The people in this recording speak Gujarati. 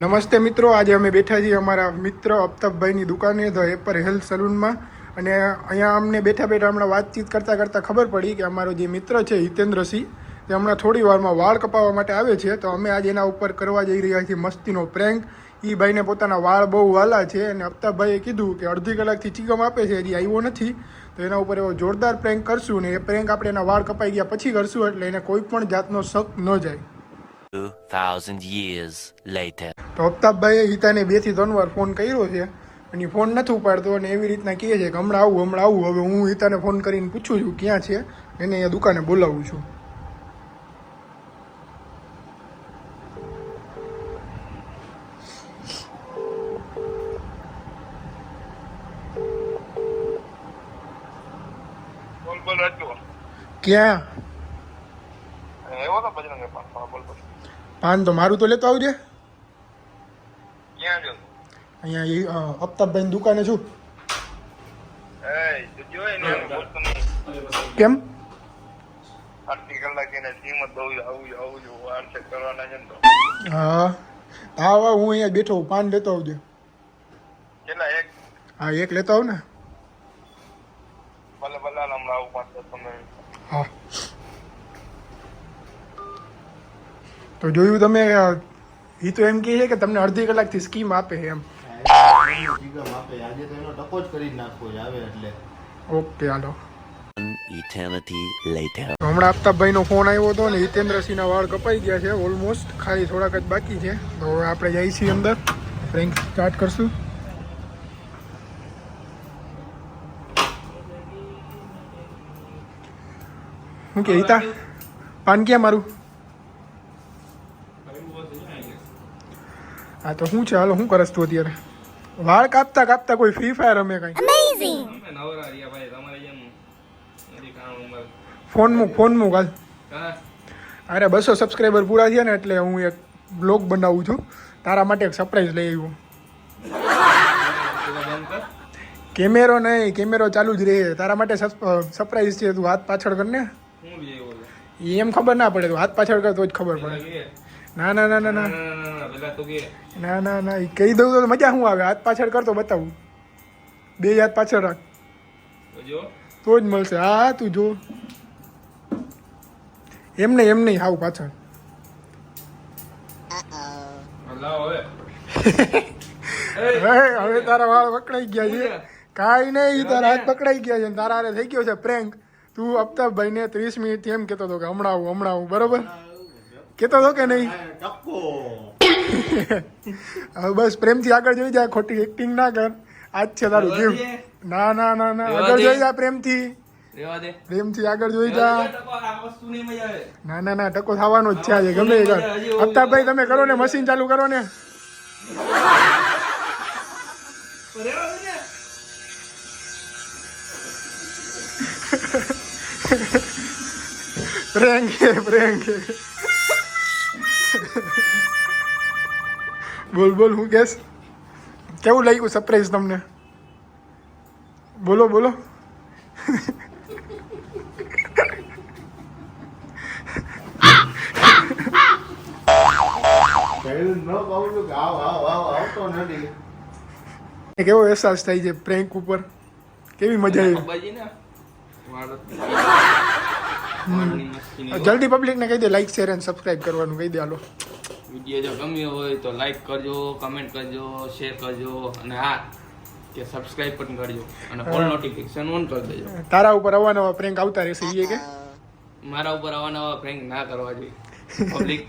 નમસ્તે મિત્રો, આજે અમે બેઠા છીએ અમારા મિત્ર અફતાબભાઈની દુકાને ધ એપર હેલ્થ સલૂનમાં અને અહીંયા અમને બેઠા બેઠા હમણાં વાતચીત કરતાં કરતાં ખબર પડી કે અમારો જે મિત્ર છે, હિતેન્દ્રસિંહ, તે હમણાં થોડી વારમાં વાળ કપાવવા માટે આવે છે. તો અમે આજે એના ઉપર કરવા જઈ રહ્યા છીએ, મસ્તીનો પ્રેન્ક એ ભાઈને પોતાના વાળ બહુ વાલા છે અને અફતાબભાઈએ કીધું કે અડધી કલાકથી ચીકમ આપે છે હજી આવ્યો નથી. તો એના ઉપર એવો જોરદાર પ્રેન્ક કરશું ને એ પ્રેન્ક આપણે એના વાળ કપાઈ ગયા પછી કરશું એટલે એને કોઈ પણ જાતનો શક ન જાય. 2,000 years later. તો અફતાબભાઈએ હિતાને બેથી ત્રણ વાર ફોન કર્યો છે અને ફોન નથી ઉપાડતો અને એવી રીતના કહે છે કે હમણાં આવું હમણાં આવું હવે હું હિતાને ફોન કરીને પૂછું છું ક્યાં છે? એને અહીંયા દુકાને બોલાવું છું. ક્યાં? પાન તો મારું તો લેતો આવજે. ક્યાં અહીંયા અફતાબભાઈ દુકાને છું. કેમ? હા હા. હું અહીંયા બેઠો પાન લેતો આવજે. હા એક લેતો આવ ને. બનાવ હમણાં આવું પાંચ દસ હા. તો જોયું તમે એ તો એમ કહે છે કે તમને અડધી કલાકથી સ્કીમ આપે એમ. ઓકે હાલો. હમણાં આફતાબભાઈ નો ફોન આવ્યો હતો ને હિતેન્દ્રસિંહ ના વાળ કપાઈ ગયા છે ઓલમોસ્ટ ખાલી થોડાક જ બાકી છે. તો હવે આપણે જઈશું અંદર. ફ્રેન્ક સ્ટાર્ટ કરશું. શું કે હિતા પાન ક્યાં મારું હા તો શું છે? હાલો શું કરસ તું અત્યારે? વાળ કાપતા કાપતા કોઈ ફ્રી ફાયર અમે કઈ ફોન મૂક ફોન મૂક હાલ. અરે બસો સબસ્ક્રાઈબર પૂરા થયા ને એટલે હું એક બ્લોગ બનાવું છું. તારા માટે એક સરપ્રાઈઝ લઈ આવ્યો. કેમેરો નહીં કેમેરો ચાલુ જ રહે. તારા માટે સરપ્રાઈઝ છે તું હાથ પાછળ કર ને. હું એમ ખબર ના પડે તું હાથ પાછળ કર તો જ ખબર પડે. ના ના ના ના ના. ના ના ના ઈ કહી દઉં તો મજા શું આવે. હાથ પાછળ કર તો બતાવું. બે હાથ પાછળ રાખ. તો જ. મળશે. હા તું જો. એમ નહીં એમ નહીં હાવ પાછળ. હવે. તારા વાળ પકડાઈ ગયા છે. કાંઈ નહીં તારા હાથ પકડાઈ ગયા છે તારા હારે થઈ ગયો છે પ્રેન્ક તું અફતાબભાઈને ત્રીસ મિનિટથી એમ કહેતો હતો કે હમણાં આવું હમણાં આવું બરોબર? કહેતો હતો કે નહીં? હવે બસ પ્રેમથી આગળ જોઈ જાય ખોટી એક્ટિંગ ના કર. આજ છે તારું ગિફ્ટ ના ના ના ના આગળ જોઈ જા પ્રેમથી. પ્રેમથી આગળ જોઈ જા. ના ના ના ટકો થવાનો જ છે આજે ગમે એ કર. અફતાબભાઈ તમે કરો ને મશીન ચાલુ કરો ને. Prank, prank. બોલ બોલ હું કેસ કેવું લાગ્યું સરપ્રાઈઝ તમને બોલો બોલો કેવો અહેસાસ થાય છે પ્રેન્ક ઉપર કેવી મજા આવી જલ્દી પબ્લિકને કહી દે લાઈક શેર અને સબસ્ક્રાઇબ કરવાનું કહી દે હાલો. વીડિયો જો ગમ્યો હોય તો લાઈક કરજો કમેન્ટ કરજો શેર કરજો અને હા કે સબસ્ક્રાઇબ પણ કરજો અને ઓલ નોટિફિકેશન ઓન કરી દેજો. તારા ઉપર અવાનવા પ્રેન્ક આવતા રહેશે એ કે? મારા ઉપર આવા નવા પ્રેન્ક ના કરવા જોઈએ. પબ્લિક